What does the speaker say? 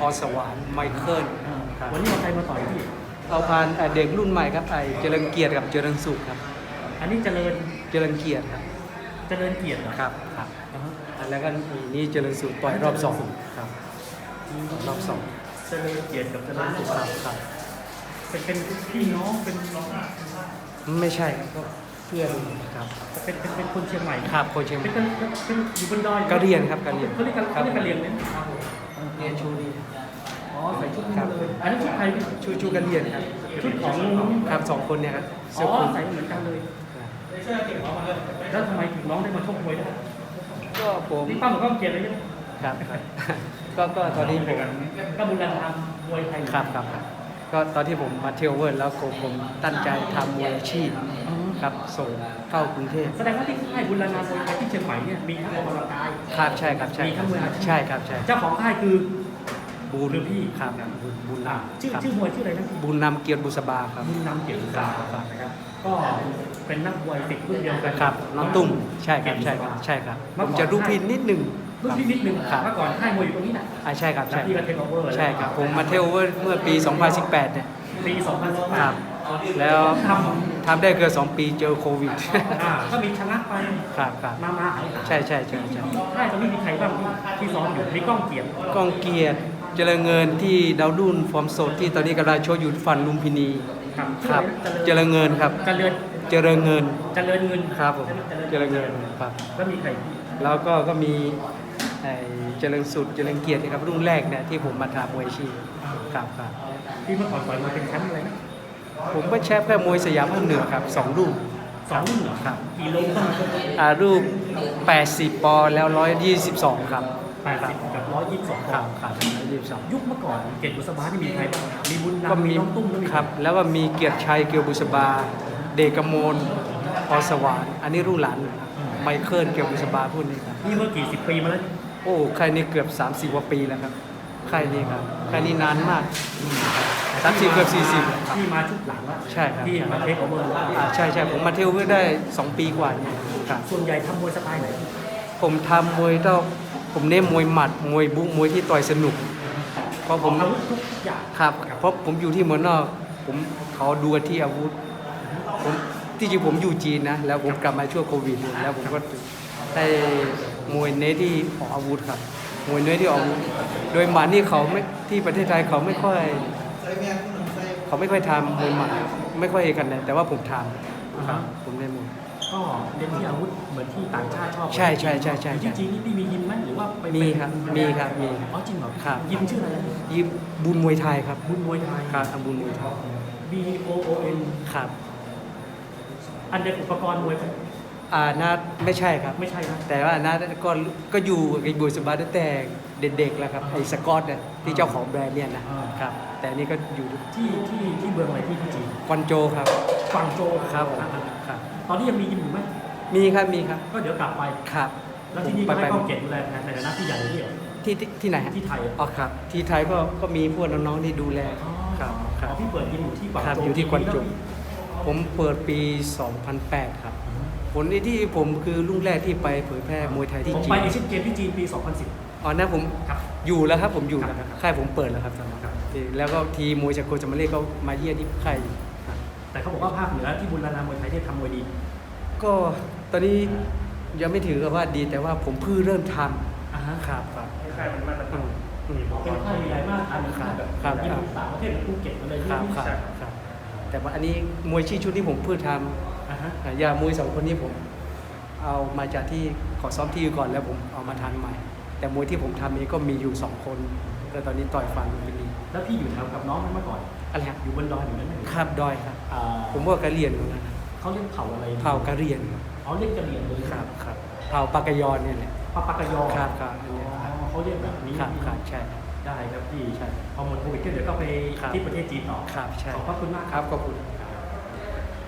พรสวรรค์ไมเคิลครับวันนี้เอาใครมาต่อยพี่เอาพานเอ่อเด็กรุ่นใหม่ครับไอเจริญเกียรติกับเจริญสุขครับ อันนี้เจริญเจริญเกียรติครับเจริญเกียรติเหรอครับครับอ่าฮะแล้วก็นี่เจริญสุขต่อยรอบสองครับรอบสองเจริญเกียรติกับเจริญสุขครับครับเป็นเป็นพี่น้องเป็นน้องไม่ใช่ครับก็เพื่อนครับเป็นเป็นเป็นคนเชียงใหม่ครับโคชเชมเป็นเป็นเป็นอยู่บนดอยกะเหรี่ยงครับกะเหรี่ยงเขาเรียกกันเขาเรียกกะเหรี่ยงเนี่ยเรียนชูดี อ๋อใส่ชุดนี้มาเลย อันนี้ชุดใครพี่ชูชูกันเรียนครับชุดของครับสองคนเนี่ยครับอ๋เสื้ออคลุมใส่เหมือนกันเลยแล้วทำไมถึงน้องได้มาชกมวยได้ก็ผมนี่ป้าบอกว่าเกียรติเลยใช่ไหมครับครับก็ก็ตอนนี้ผมก็บุญรันทำมวยไทยครับครับครับก็ตอนที่ผมมาเที่ยวเวิร์ลแล้วผมผมตั้งใจทำมวยอาชีพอ๋อครับส่งเข้ากรุงเทพ แสดงว่าที่ค่ายบุญรันทำมวยไทยที่เชียงใหม่เนี่ยมีทั้งออกกำลังกาย ครับใช่ครับใช่มีคทั้รับงมวยอาชีพ ใช่ครับใช่เจ้าของค่ายคือ บุญหรือพี่ครับบุญบุญอ่านำชื่อครับชื่อมวยชื่ออะไรนะพี่บุญนำเกียรติบุษบาครับบุญนำเกียรติศาสตร์นะครับก็เป็นนักมวยติดรุ่นเดียวกันครับน้องตุ้มใช่ครับใช่ครับใช่ครับผมจะรูปพินนิดหนึ่งรุ่นพี่นิดนึงครับเมื่อก่อนค่ายมวยอยู่ตรงนี้นะอ่าใช่ครับแล้วใช่พี่ก็เทคโอเวอร์ใช่ครับผมมาเที่ยวเวิร์ลเมื่อปี 2018 เนี่ยปี2018ครับแล้วททำได้เกือบสองปีเจอโควิดำอ่าก็มีชนะไปครับครับมามาหายใช่ใช่ใช่ใช่ค่ายตอนนี้มีใครบ้างที่ที่ซ้อมอยู่มีกล้องเกียรติกองเกียรติ เจริญเงินที่ดาวรุ่นฟอร์มสดที่ตอนนี้กำลังโชว์อยู่ฟันลุมพินีครับครับ เจริญเงินครับ เจริญเจริญเงินเจริญเงินครับผมเจริญเงินครับก็มีใครแล้วก็ก็มีไอ้เจริญสุดเจริญเกียรตินะครับรุ่นแรกเนี่ยที่ผมมาทำมวยอาชีพครับครับที่เมื่อก่อนต่อยมาเป็นแชมป์อะไรนะผมก็แชมป์แค่มวยสยามภาคเหนือครับสองรุ่นสองรุ่นเหรอครับกี่โลก็มาอ่ารูป 80 ปอนด์แล้ว 122 ครับ แปดสิบกับร้อยยี่สิบสองครับครับ122ยุคเมื่อก่อนเกตบุษบาที่มีใครบ้างมีบุญก็นำมีมีน้องตุ้มแล้วมีครับ แล้วก็มีเกียรติชัยเกียวบุษบา เดกมลพรสวรรค์อันนี้รุ่นหลานไมเคิลเกียวบุษบาพวกนี้ครับ นี่เมื่อกี่สิบปีมาแล้วโอ้ค่ายนี้เกือบ30กว่าปีแล้วครับค่ายนี้ครับค่ายนี้นานมากสามสิบเกือบสี่สิบครับ ที่มาชุดหลังแล้วใช่ครับ ที่มาเทคโอเวอร์แล้วอ่าใช่ใช่ผมมาเที่ยวเพื่อได้ 2 ปีกว่าเนี่ยครับส่วนใหญ่ทำมวยสไตล์ไหนผมทำมวยต้อง ผมเน้นมวยหมัดมวยบุกมวยที่ต่อยสนุก เพราะผมอาวุธทุกอย่างครับเพราะผมอยู่ที่เมืองนอก ผมเขาดูที่อาวุธผมที่จริงผมอยู่จีนนะแล้วผมกลับมาช่วงโควิดแล้วผมก็ได้มวยเน้นที่ออกอาวุธครับ มวยเน้นที่ออกอาวุธโดยหมัดนี่เขาไม่ที่ประเทศไทยเขาไม่ค่อย เขาไม่ค่อยทำมวยหมัดไม่ค่อยกันเลยแต่ว่าผมทำครับผมเล่นมวย ก็เน้นที่อาวุธเหมือนที่ต่างชาติชอบใช่ใช่ใช่ใช่จริงๆนี่พี่มียิมไหมหรือว่าไปมีครับมีครับมีอ๋อจริงเหรอครับยิมชื่ออะไรนะยิมบุญมวยไทยครับบุญมวยไทยครับทำบุญมวยไทย B O O N ครับ อันเดนอุปกรณ์มวยไหมอ่านาไม่ใช่ครับไม่ใช่นะแต่ว่านาก็ก็อยู่กับบุญสบาตั้งแต่เด็กๆแล้วครับไอ้สกอตเนี่ยที่เจ้าของแบรนด์เนี่ยนะครับแต่อันนี่ก็อยู่ที่ที่ที่เมืองอะไรที่ที่จีนกวอนโจครับกวางโจวครับผมอ่าครับๆ ตอนนี้ยังมียิมอยู่ไหมมีครับมีครับ ก็เดี๋ยวกลับไปครับ แล้วที่นี่ไปก็ไปให้กล้องเก็บดูแลในฐานะที่ใหญ่ที่เหรอที่ที่ที่ไหนฮะที่ไทยอะอ๋อครับ ที่ไทยก็ก็มีพวกน้องๆที่ดูแลอ๋อครับคอ๋รัอบ พี่เปิดยิมอยู่ที่กวางครับโจวอยู่ที่กวางโจวปีผมเปิดปี 2008 ครับ ผลที่ผมคือรุ่งแรกที่ไปเผยแพร่มวยไทยที่ผมจีไปนเอเชียนเกมที่จีนปี 2010 อ๋อนะผมครับ อยู่แล้วครับผมอยู่แล้วครับค่ายผมเปิดแล้วครับตอนนั้นแล้วก็ทีมวยจากโกจามาเล่ก็มาเยี่ยมที่ค่ายครับ แต่เขาบอกว่าภาคเหนือที่บุญรานามวยไทยเนี่ยทำมวยดี ก็ตอนนี้ยังไม่ถือกับว่าดีแต่ว่าผมเพิ่งเริ่มทอ่าฮะำครับครับค่ายเป็นมาตรอืฐานมอืม เป็นค่ายมีรายมากอันครับแบบครับยิครับมต่างประเทศภูเก็ตอะไรครับนี่ครับครับ แต่ว่าอันนี้มวยชี้ชุดที่ผมเพิ่งทอ่าฮะำอะอยามวยสองคนนี้ผม เอามาจากที่ขอซ้อมที่ก่อนแล้วผมเอามาทันใหม่ แต่มวยที่ผมทำเองก็มีอยู่สองคนก็ตอนนี้ต่อยฟันลุมพินีแล้วพี่อยู่แถวกับน้องมันเมื่อก่อน อะไรครับอยู่บนดอยอยู่นั่นไหมครับดอยครับอ่า ผมว่ากะเหรียนเหมือนกันนะเขาเรียกเผ่าอะไรเผ่ากะเหรียนเขาเรียกกะเหรี่ยงเลยครับครับเผ่าปากกยอนเนี่ยแหละปะปะกะยอครับครับอันอ๋เนี้ยครับอเขาเรียกแบบนี้ครับครับใช่ ได้ครับพี่ใช่พอหมดโควิดก็เดี๋ยวก็ไปครับที่ประเทศจีนต่อครับใช่ขอบพระคุณมากครับขอบคุณ